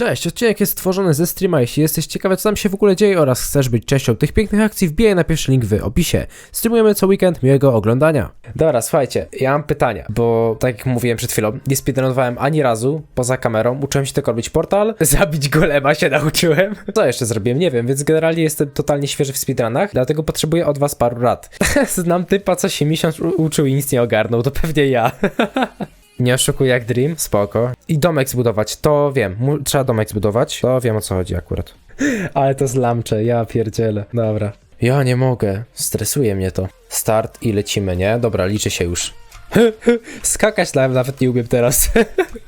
Cześć, odcinek jest stworzony ze streama. Jeśli jesteś ciekawy, co tam się w ogóle dzieje oraz chcesz być częścią tych pięknych akcji, wbijaj na pierwszy link w opisie. Streamujemy co weekend, miłego oglądania. Dobra, słuchajcie, ja mam pytania, bo tak jak mówiłem przed chwilą, nie speedrunowałem ani razu poza kamerą. Uczyłem się tylko robić portal, zabić golema się nauczyłem. Co jeszcze zrobiłem? Nie wiem, więc generalnie jestem totalnie świeży w speedrunach, dlatego potrzebuję od was paru rad. Znam typa, co się miesiąc uczył i nic nie ogarnął, to pewnie ja. Nie oszukuję jak Dream, spoko. I domek zbudować, to wiem. Mu- trzeba domek zbudować, to wiem o co chodzi akurat. Ale to zlamcze, ja pierdzielę. Dobra. Ja nie mogę, stresuje mnie to. Start i lecimy, nie? Dobra, liczy się już. Skakać na- nawet nie umiem teraz.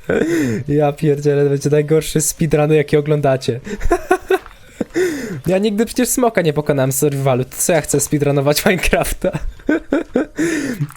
ja pierdzielę, to będzie najgorszy speedrun jaki oglądacie. Ja nigdy przecież smoka nie pokonałem w survivalu, co ja chcę speedrunować Minecrafta?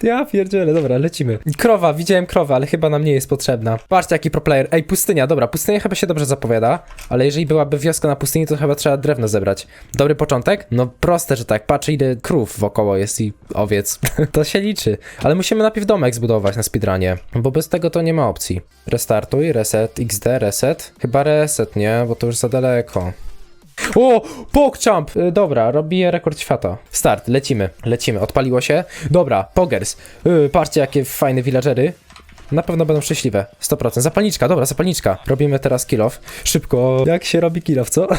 Ja pierdzielę, dobra, lecimy. Krowa, widziałem krowę, ale chyba nam nie jest potrzebna. Patrzcie, jaki pro player. Ej, pustynia, dobra, pustynia chyba się dobrze zapowiada, ale jeżeli byłaby wioska na pustyni, to chyba trzeba drewno zebrać. Dobry początek? No proste, że tak. Patrz, ile krów wokoło jest i owiec. to się liczy. Ale musimy najpierw domek zbudować na speedrunie, bo bez tego to nie ma opcji. Restartuj, reset, XD, reset. Chyba reset, nie? Bo to już za daleko. O! PogChamp! Y, Dobra, robię rekord świata. Start, lecimy, lecimy. Odpaliło się. Dobra, Pogers. Y, patrzcie, jakie fajne villagery. Na pewno będą szczęśliwe. 100%. Zapalniczka, dobra, zapalniczka. Robimy teraz kill off. Szybko. Jak się robi kill off, co?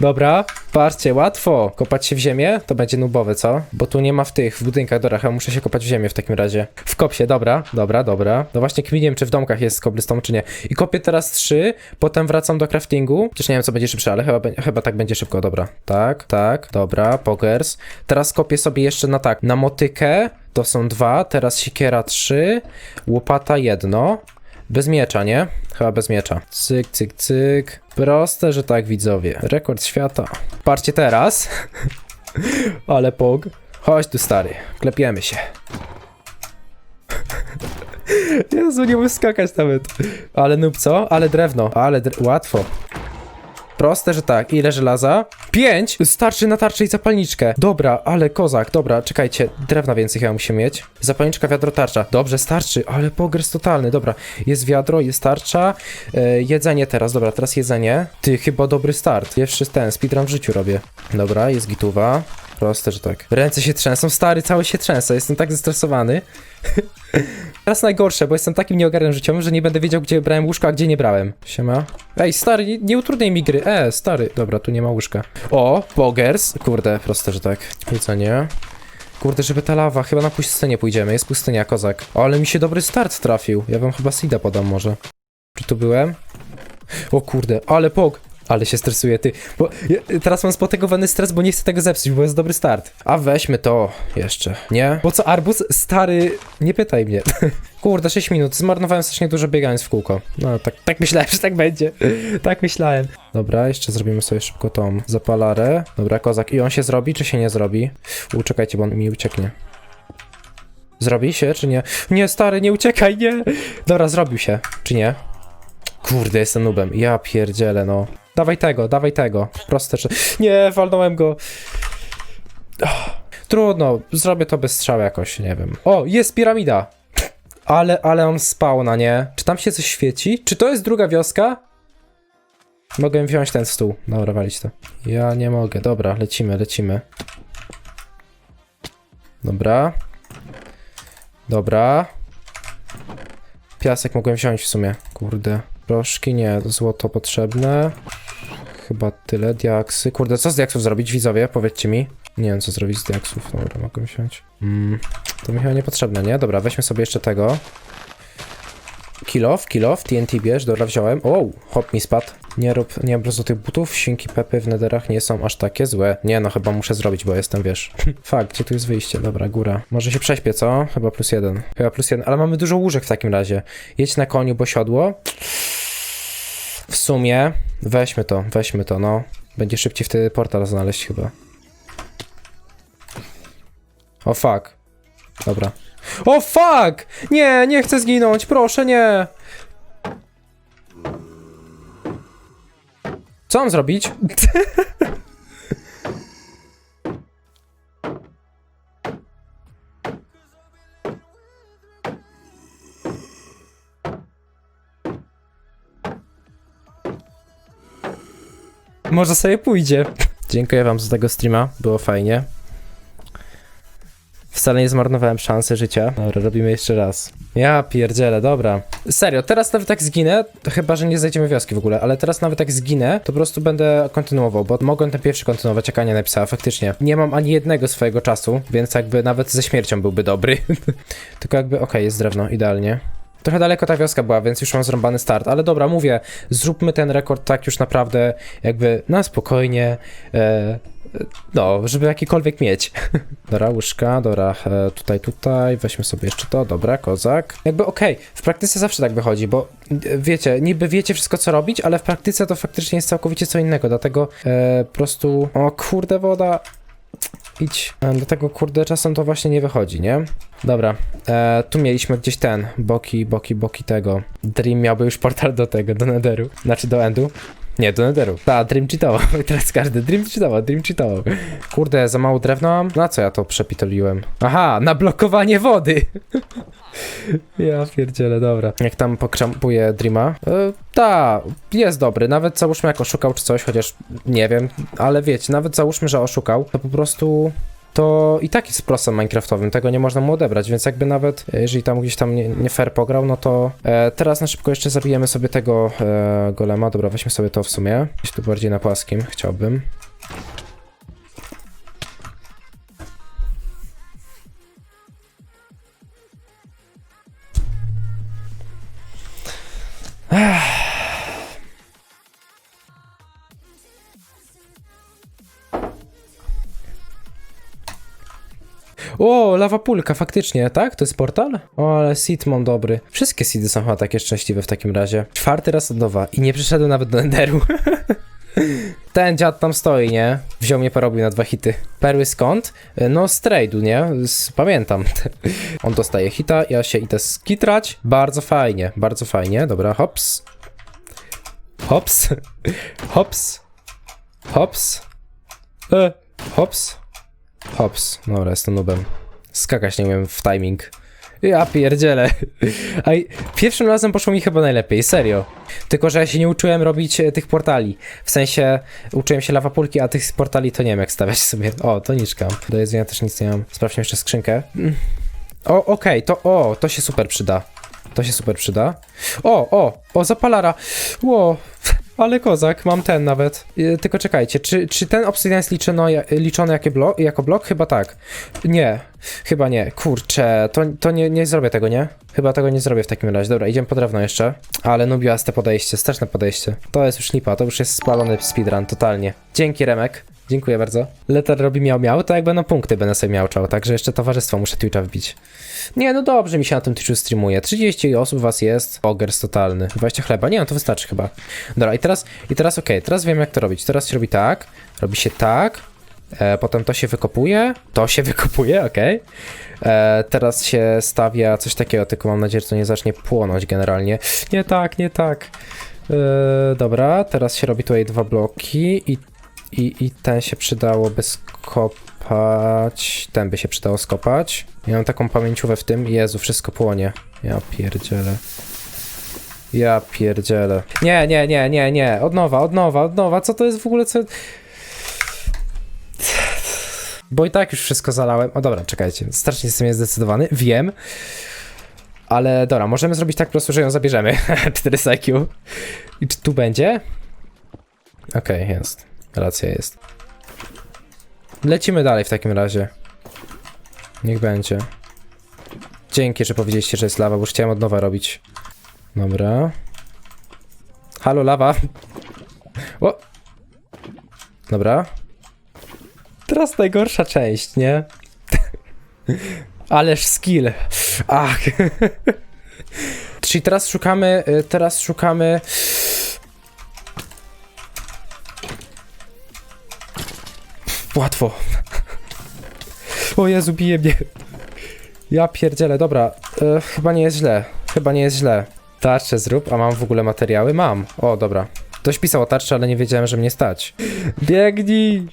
Dobra, patrzcie, łatwo. Kopać się w ziemię? To będzie nubowe, co? Bo tu nie ma w tych, w budynkach, dobra, chyba muszę się kopać w ziemię w takim razie. W kopsie, dobra, dobra, dobra. No właśnie kminię, czy w domkach jest cobblestone, czy nie. I kopię teraz trzy, potem wracam do craftingu. Przecież nie wiem, co będzie szybsze, ale chyba, chyba tak będzie szybko, dobra. Tak, tak, dobra, pogers. Teraz kopię sobie jeszcze na tak, na motykę, to są dwa, teraz siekiera trzy, łopata jedno. Bez miecza, nie? Chyba bez miecza. Cyk, cyk, cyk. Proste, że tak, widzowie. Rekord świata. Patrzcie teraz. Ale pog. Chodź tu, stary. Klepiemy się. Jezu, nie umiem skakać nawet. Ale noob, co? Ale drewno. Ale dre... łatwo. Proste, że tak. Ile żelaza? Pięć! Starczy na tarczę i zapalniczkę. Dobra, ale kozak. Dobra, czekajcie. Drewna więcej chyba musi mieć. Zapalniczka, wiadro, tarcza. Dobrze, starczy, ale pogres totalny. Dobra, jest wiadro, jest tarcza. E, jedzenie teraz. Dobra, teraz jedzenie. Ty, chyba dobry start. Pierwszy ten, speedrun w życiu robię. Dobra, jest gituwa. Proste, że tak. Ręce się trzęsą. Stary, cały się trzęsę. Jestem tak zestresowany. Teraz najgorsze, bo jestem takim nieogarem życiowym, że nie będę wiedział, gdzie brałem łóżko, a gdzie nie brałem. Siema. Ej, stary, nie, nie utrudniaj mi gry. E, stary. Dobra, tu nie ma łóżka. O, pogers. Kurde, proste, że tak. Jedzenie. Kurde, żeby ta lawa. Chyba na pustynię pójdziemy. Jest pustynia, kozak. O, ale mi się dobry start trafił. Ja wam chyba seeda podam może. Czy tu byłem? O kurde, ale pog. Ale się stresuję, ty. Bo ja, teraz mam spotegowany stres, bo nie chcę tego zepsuć, bo jest dobry start. A weźmy to jeszcze. Nie? Bo co, arbuz? Stary, nie pytaj mnie. Kurde, 6 minut. Zmarnowałem strasznie dużo biegając w kółko. No, tak, tak myślałem, że tak będzie. tak myślałem. Dobra, jeszcze zrobimy sobie szybko tą zapalarę. Dobra, kozak. I on się zrobi, czy się nie zrobi? Uczekajcie, bo on mi ucieknie. Zrobi się, czy nie? Nie, stary, nie uciekaj, nie! Dobra, zrobił się, czy nie? Kurde, jestem nubem. Ja pierdzielę, no. Dawaj tego, dawaj tego. Proste, że... Nie, walnąłem go. Ach, Trudno, zrobię to bez strzału jakoś, nie wiem. O, jest piramida! Ale, ale on spał na nie. Czy tam się coś świeci? Czy to jest druga wioska? Mogę wziąć ten stół. Dobra, walić to. Ja nie mogę. Dobra, lecimy, lecimy. Dobra. Dobra. Piasek mogłem wziąć w sumie. Kurde. Proszki nie, złoto potrzebne. Chyba tyle. Diaksy. Kurde, co z diaksów zrobić, widzowie? Powiedzcie mi. Nie wiem, co zrobić z diaksów. Dobra, mogę wziąć. Mm, to mi chyba niepotrzebne, nie? Dobra, weźmy sobie jeszcze tego. Kill off, kill off, TNT bierz, dobra, wziąłem. O, hop mi spadł. Nie rób, nie rób tych butów, świnki pepy w nederach nie są aż takie złe. Nie, no chyba muszę zrobić, bo jestem, wiesz. Fakt, gdzie tu jest wyjście? Dobra, góra. Może się prześpię, co? Chyba plus jeden. Chyba plus jeden, ale mamy dużo łóżek w takim razie. Jedź na koniu, bo siodło. W sumie, weźmy to, weźmy to, no. Będzie szybciej wtedy portal znaleźć chyba. O fuck. Dobra. O fuck! Nie, nie chcę zginąć, proszę, nie! Co mam zrobić? Może sobie pójdzie. Dziękuję wam za tego streama, było fajnie. Wcale nie zmarnowałem szansy życia. Dobra, robimy jeszcze raz. Ja pierdzielę, dobra. Serio, teraz nawet jak zginę, to chyba, że nie zejdziemy wioski w ogóle, ale teraz nawet jak zginę, to po prostu będę kontynuował, bo mogłem ten pierwszy kontynuować, jak Ania napisała, faktycznie. Nie mam ani jednego swojego czasu, więc jakby nawet ze śmiercią byłby dobry. Tylko jakby, okej, jest drewno, idealnie. Trochę daleko ta wioska była, więc już mam zrąbany start, ale dobra, mówię, zróbmy ten rekord tak już naprawdę jakby na spokojnie, e, no, żeby jakikolwiek mieć. Dobra, łyżka, dobra, e, tutaj, tutaj, weźmy sobie jeszcze to, dobra, kozak. Jakby okej, w praktyce zawsze tak wychodzi, bo e, wiecie, niby wiecie wszystko co robić, ale w praktyce to faktycznie jest całkowicie co innego, dlatego e, po prostu, o kurde woda, idź. E, Dlatego kurde czasem to właśnie nie wychodzi, nie? Dobra, e, tu mieliśmy gdzieś ten, boki, boki, boki tego. Dream miałby już portal do tego, do Netheru, znaczy do Endu. Nie, do Netheru. Ta, Dream cheatował. Teraz każdy Dream cheatował, Dream cheatował. Kurde, za mało drewna mam? Na co ja to przepitoliłem? Aha, na blokowanie wody! ja pierdzielę, dobra. Jak tam pokrzampuję Dreama? E, ta, jest dobry. Nawet załóżmy jak oszukał czy coś, chociaż nie wiem, ale wiecie, nawet załóżmy, że oszukał, to po prostu to i tak jest prosem minecraftowym, tego nie można mu odebrać, więc jakby nawet, e, jeżeli tam gdzieś tam nie, nie fair pograł, no to e, teraz na szybko jeszcze zabijemy sobie tego e, golema, dobra, weźmy sobie to w sumie, gdzieś tu bardziej na płaskim chciałbym. O, lawa pulka, faktycznie, tak? To jest portal? O, ale seed mam dobry. Wszystkie seedy są chyba takie szczęśliwe w takim razie. Czwarty raz od nowa i nie przyszedłem nawet do Enderu. Ten dziad tam stoi, nie? Wziął mnie, porobił na dwa hity. Perły skąd? No z trade'u, nie? Z, pamiętam. On dostaje hita, ja się idę skitrać. Bardzo fajnie, bardzo fajnie. Dobra, hops. Hops. Hops. Hops. E, hops. Hops. Dobra, jestem nubem. Skakać nie umiem w timing. Ja pierdzielę. A pierwszym razem poszło mi chyba najlepiej, serio. Tylko, że ja się nie uczyłem robić e, tych portali. W sensie, uczyłem się lawapulki, a tych portali to nie wiem jak stawiać sobie. O, toniczka. Do jedzenia też nic nie mam. Sprawdźmy jeszcze skrzynkę. Mm. O, okej, to, o, to się super przyda. To się super przyda. O, o, o, zapalara. Ło, ale kozak, mam ten nawet. Yy, tylko czekajcie, czy, czy ten obsydian jest liczony, ja- liczony jako, blok, jako blok? Chyba tak. Nie, chyba nie. Kurczę, to, to nie, nie zrobię tego, nie? Chyba tego nie zrobię w takim razie. Dobra, idziemy po drewno jeszcze. Ale nubiaste podejście, straszne podejście. To jest już lipa, to już jest spalony speedrun, totalnie. Dzięki, Remek. Dziękuję bardzo. Letter robi miał miał, to jak będą punkty, będę sobie miałczał, także jeszcze towarzystwo muszę Twitcha wbić. Nie, no dobrze mi się na tym Twitchu streamuje. 30 osób was jest. Ogers totalny. 20 chleba. Nie, no to wystarczy chyba. Dobra, i teraz, i teraz okej, teraz wiem jak to robić. Teraz się robi tak, robi się tak, e, potem to się wykopuje, to się wykopuje, okej. E, teraz się stawia coś takiego, tylko mam nadzieję, że to nie zacznie płonąć generalnie. Nie tak, nie tak. E, dobra, teraz się robi tutaj dwa bloki i, i, i ten się przydałoby skopać. Ten by się przydało skopać. Ja mam taką pamięciówę w tym. Jezu, wszystko płonie. Ja pierdzielę. Ja pierdzielę. Nie, nie, nie, nie, nie. Od nowa, od nowa, od nowa. Co to jest w ogóle, co... Bo i tak już wszystko zalałem. O dobra, czekajcie. Strasznie jestem niezdecydowany. Wiem. Ale dobra, możemy zrobić tak po prostu, że ją zabierzemy. 4 IQ. I czy tu będzie? Okej, jest. Racja jest. Lecimy dalej w takim razie. Niech będzie. Dzięki, że powiedzieliście, że jest lawa, bo już chciałem od nowa robić. Dobra. Halo, lawa. O! Dobra. Teraz najgorsza część, nie? Ależ skill. Ach. Czyli teraz szukamy, y, teraz szukamy... Łatwo. O Jezu, bije mnie. Ja pierdzielę, dobra. E, chyba nie jest źle. Chyba nie jest źle. Tarczę zrób, a mam w ogóle materiały? Mam. O, dobra. Ktoś pisał o tarczy, ale nie wiedziałem, że mnie stać. Biegnij!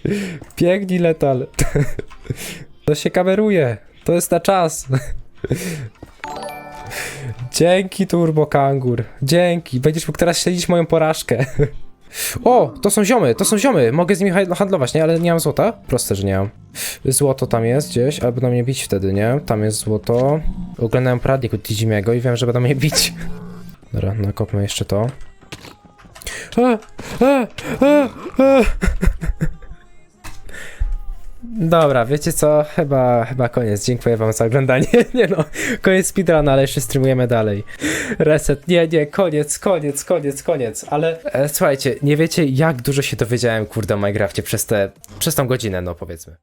Biegnij, letal. To się kameruje. To jest na czas. Dzięki, Turbo Kangur. Dzięki. Będziesz mógł teraz śledzić moją porażkę. O, to są ziomy, to są ziomy. Mogę z nimi ha- handlować, nie? Ale nie mam złota? Proste, że nie mam. Złoto tam jest gdzieś, ale będą mnie bić wtedy, nie? Tam jest złoto. Oglądałem poradnik od Tizimiego i wiem, że będą mnie bić. Dobra, nakopmy jeszcze to. A, a, a, a. Dobra, wiecie co? Chyba, chyba koniec. Dziękuję wam za oglądanie. Nie no, koniec speedrun, ale jeszcze streamujemy dalej. Reset. Nie, nie, koniec, koniec, koniec, koniec. Ale e, słuchajcie, nie wiecie jak dużo się dowiedziałem, kurde, o Minecrafcie przez te, przez tą godzinę, no powiedzmy.